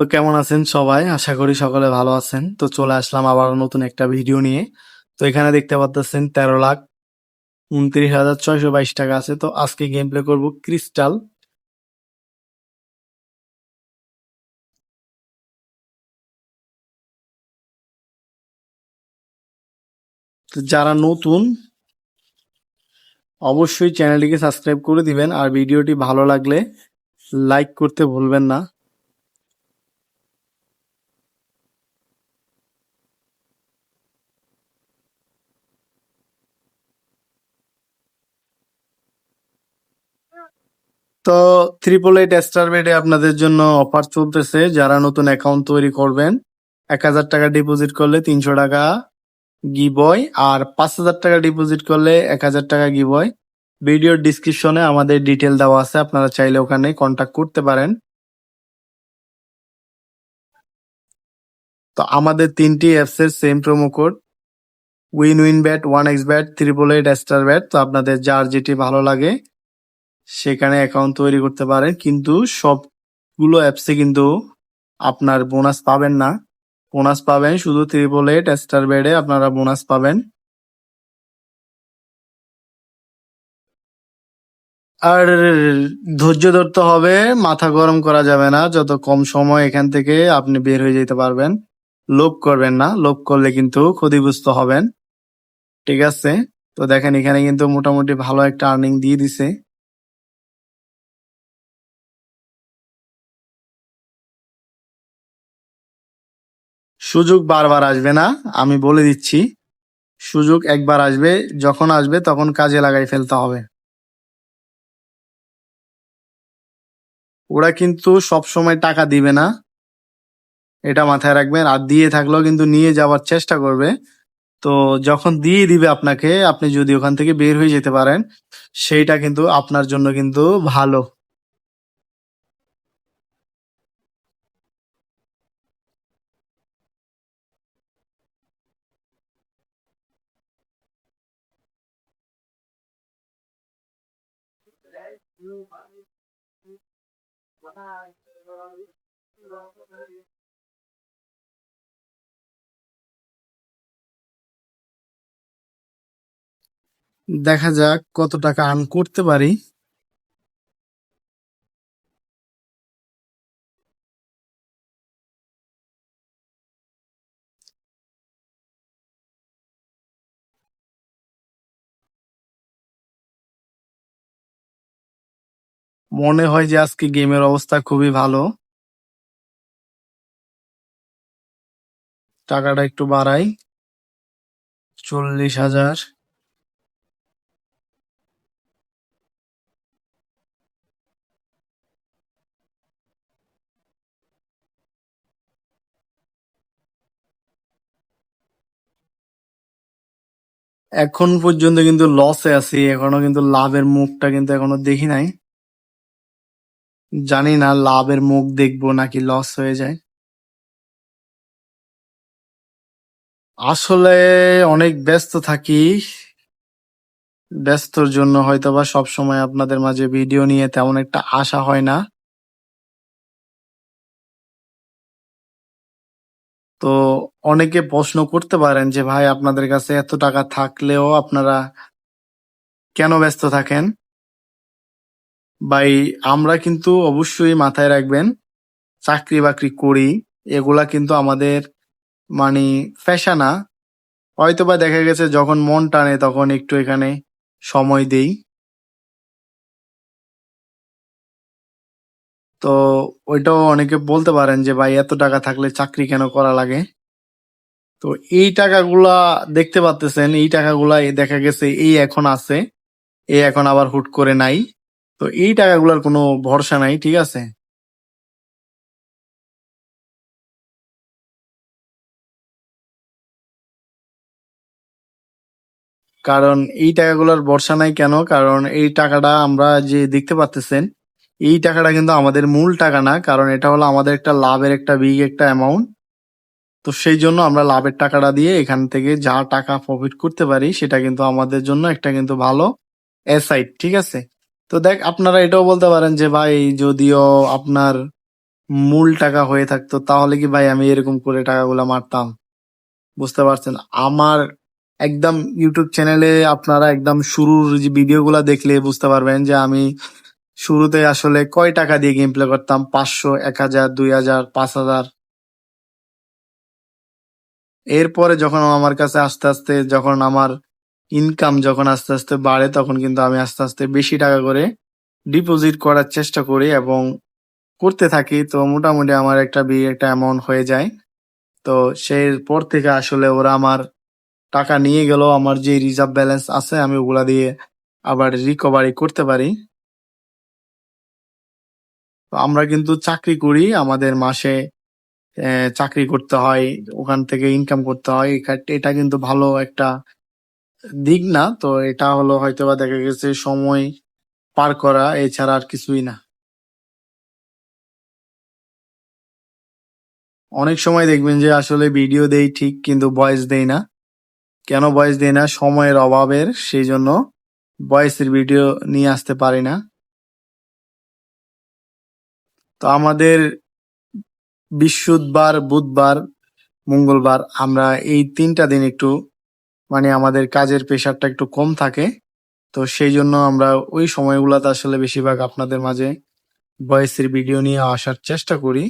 তো কেমন আছেন সবাই? আশা করি সকলে ভালো আছেন। তো চলে আসলাম আবার নতুন একটা ভিডিও নিয়ে। তো এখানে দেখতে পাচ্ছেন তেরো লাখ উনত্রিশ হাজার ছয়শো বাইশ টাকা আছে। তো আজকে গেম প্লে করব ক্রিস্টাল যারা নতুন, অবশ্যই চ্যানেলটিকে সাবস্ক্রাইব করে দিবেন। আর ভিডিওটি ভালো লাগলে লাইক করতে ভুলবেন না। তো ট্রিপল এইট স্টার বেডে আপনাদের জন্য অফার চলতেছে। যারা নতুন অ্যাকাউন্ট তৈরি করবেন, এক হাজার টাকা ডিপোজিট করলে তিনশো টাকা গিবয় আর পাঁচ হাজার টাকা ডিপোজিট করলে এক হাজার টাকা গিবয় ভিডিওর ডিসক্রিপশনে আমাদের ডিটেল দেওয়া আছে, আপনারা চাইলে ওখানে কন্ট্যাক্ট করতে পারেন। তো আমাদের তিনটি অ্যাপস এর same promo code win win bet one x bet triple eight star bet তো আপনাদের যার যেটি ভালো লাগে সেখানে অ্যাকাউন্ট তৈরি করতে পারেন, কিন্তু সবগুলো অ্যাপসে কিন্তু আপনার বোনাস পাবেন না। বোনাস পাবেন শুধু ট্রিপল এইট স্টার বেডে আপনারা বোনাস পাবেন। আর ধৈর্য ধরতে হবে, মাথা গরম করা যাবে না, যত কম সময় এখান থেকে আপনি বের হয়ে যেতে পারবেন। লোভ করবেন না, লোভ করলে কিন্তু ক্ষতিগ্রস্ত হবেন। ঠিক আছে? তো দেখেন এখানে কিন্তু মোটামুটি ভালো একটা আর্নিং দিয়ে দিছে। সুযোগ বারবার আসবে না, আমি বলে দিচ্ছি। সুযোগ একবার আসবে, যখন আসবে তখন কাজে লাগাই ফেলতে হবে। ওরা কিন্তু সব সময় টাকা দিবে না। এটা মাথায় রাখবেন, আর দিয়ে থাকলেও কিন্তু নিয়ে যাওয়ার চেষ্টা করবে। তো যখন দিয়ে দিবে আপনাকে, আপনি যদি ওখান থেকে বের হয়ে যেতে পারেন, সেইটা কিন্তু আপনার জন্য কিন্তু ভালো। দেখা যাক কত টাকা আর্ন করতে পারি। মনে হয় যে আজকে গেমের অবস্থা খুবই ভালো। টাকাটা একটু বাড়াই। চল্লিশ হাজার। এখন পর্যন্ত কিন্তু লসে আছি, এখনও কিন্তু লাভের মুখটা কিন্তু এখনও দেখি নাই। জানি না, লাভের মুখ দেখব নাকি লস হয়ে যায়। আসলে অনেক ব্যস্ত থাকি। ব্যস্তর জন্য হয়তোবা সব সময় আপনাদের মাঝে ভিডিও নিয়ে তেমন একটা আশা হয় না। তো অনেকে প্রশ্ন করতে পারেন যে, ভাই, আপনাদের কাছে এত টাকা থাকলেও আপনারা কেন ব্যস্ত থাকেন? ভাই, আমরা কিন্তু অবশ্যই মাথায় রাখবেন, চাকরি বাকরি করি, এগুলা কিন্তু আমাদের মানে পেশা না। হয়তোবা দেখা গেছে যখন মন টানে তখন একটু এখানে সময় দেই। তো ওইটাও অনেকে বলতে পারেন যে, ভাই, এত টাকা থাকলে চাকরি কেন করা লাগে? তো এই টাকাগুলা দেখতে পাচ্তেছেন এই টাকাগুলা দেখা গেছে এই এখন আছে, এই এখন আবার হুট করে নাই। তো এই টাকাগুলার কোনো ভরসা নাই, ঠিক আছে? কারণ এই টাকাগুলোর ভরসা নাই কেন? কারণ এই টাকাটা আমরা যে দেখতে পাচ্তেছেন, এই টাকাটা কিন্তু আমাদের মূল টাকা না, কারণ এটা হলো আমাদের একটা লাভের একটা বিগ একটা অ্যামাউন্ট তো সেই জন্য আমরা লাভের টাকাটা দিয়ে এখান থেকে যা টাকা প্রফিট করতে পারি, সেটা কিন্তু আমাদের জন্য একটা কিন্তু ভালো অ্যাসাইট ঠিক আছে? তো দেখ, আপনারা এটাও বলতে পারেন যে, ভাই, যদিও আপনার মূল টাকা হয়ে থাকতো, তাহলে কি ভাই আমি এরকম করে টাকাগুলো মারতাম? বুঝতে পারছেন? আমার একদম ইউটিউব চ্যানেলে আপনারা একদম শুরুর যে ভিডিওগুলো দেখলে বুঝতে পারবেন যে, আমি শুরুতে আসলে কয় টাকা দিয়ে গেম প্লে করতাম? পাঁচশো, এক হাজার, দুই হাজার, পাঁচ হাজার। এরপরে যখন আমার কাছে আস্তে আস্তে যখন আমার ইনকাম যখন আস্তে আস্তে বাড়ে, তখন কিন্তু আমি আস্তে আস্তে বেশি টাকা করে ডিপোজিট করার চেষ্টা করি এবং করতে থাকি। তো মোটামুটি আমার একটা বিয়ে, একটা অ্যামাউন্ট হয়ে যায়। তো সেই পর থেকে আসলে ওরা আমার টাকা নিয়ে গেল, আমার যে রিজার্ভ ব্যালেন্স আছে, আমি ওগুলা দিয়ে আবার রিকভারি করতে পারি। তো আমরা কিন্তু চাকরি করি, আমাদের মাসে চাকরি করতে হয়, ওখান থেকে ইনকাম করতে হয়। এটা কিন্তু ভালো একটা দিক না, তো এটা হলো হয়তোবা দেখা গেছে সময় পার করা, এছাড়া আর কিছুই না। অনেক সময় দেখবেন যে আসলে ভিডিও দেই ঠিক, কিন্তু ভয়েস দেই না। কেন ভয়েস দেই না? সময়ের অভাবের সেই জন্য ভয়েসের ভিডিও নিয়ে আসতে পারি না। তো আমাদের বৃহস্পতিবার, বুধবার, মঙ্গলবার আমরা এই তিনটা দিন একটু মানে আমাদের কাজের প্রেশারটা একটু কম থাকে। তো সেই জন্য আমরা ওই সময়গুলোতে আসলে বেশিরভাগ আপনাদের মাঝে ভয়েসের ভিডিও নিয়ে আসার চেষ্টা করি।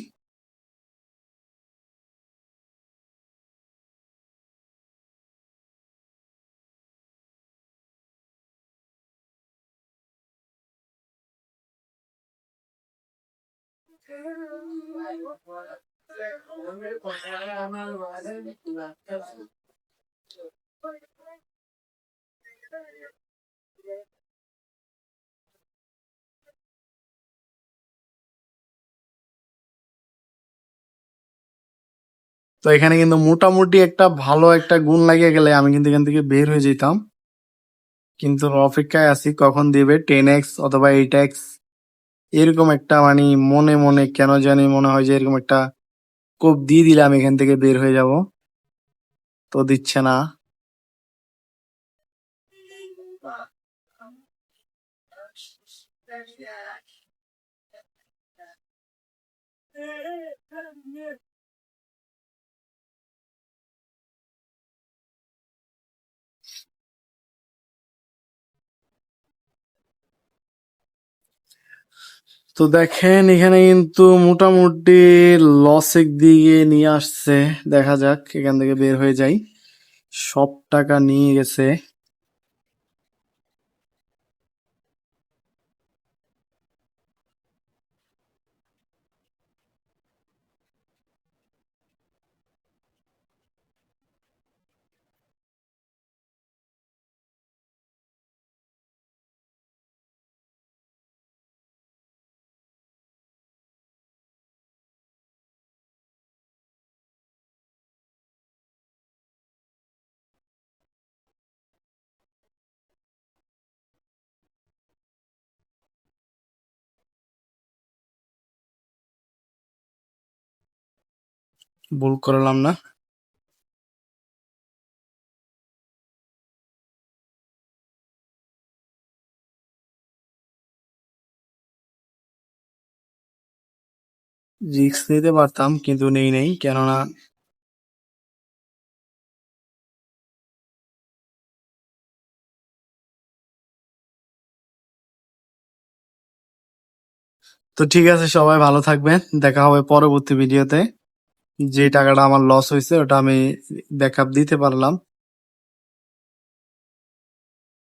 তো এখানে কিন্তু মোটামুটি একটা ভালো একটা গুণ লাগিয়ে গেলে আমি কিন্তু এখান থেকে বের হয়ে যেতাম। কিন্তু অপেক্ষায় আছি কখন দিবে? টেন এক্স অথবা এইট এক্স এরকম একটা মানে মনে মনে কেন জানি মনে হয় যে এরকম একটা কোপ দিয়ে দিলে আমি এখান থেকে বের হয়ে যাব। তো দিচ্ছে না। তো দেখেন, এখানে কিন্তু মোটামুটি লসের দিকে নিয়ে আসছে। দেখা যাক, এখান থেকে বের হয়ে যাই। সব টাকা নিয়ে গেছে। ভুল করলাম না। রিস্ক নিতে পারতাম, কিন্তু নেই নেই, কেননা তো ঠিক আছে, সবাই ভালো থাকবেন। দেখা হবে পরবর্তী ভিডিওতে। যে টাকাটা আমার লস হয়েছে ওটা আমি ব্যাক দিতে পারলাম।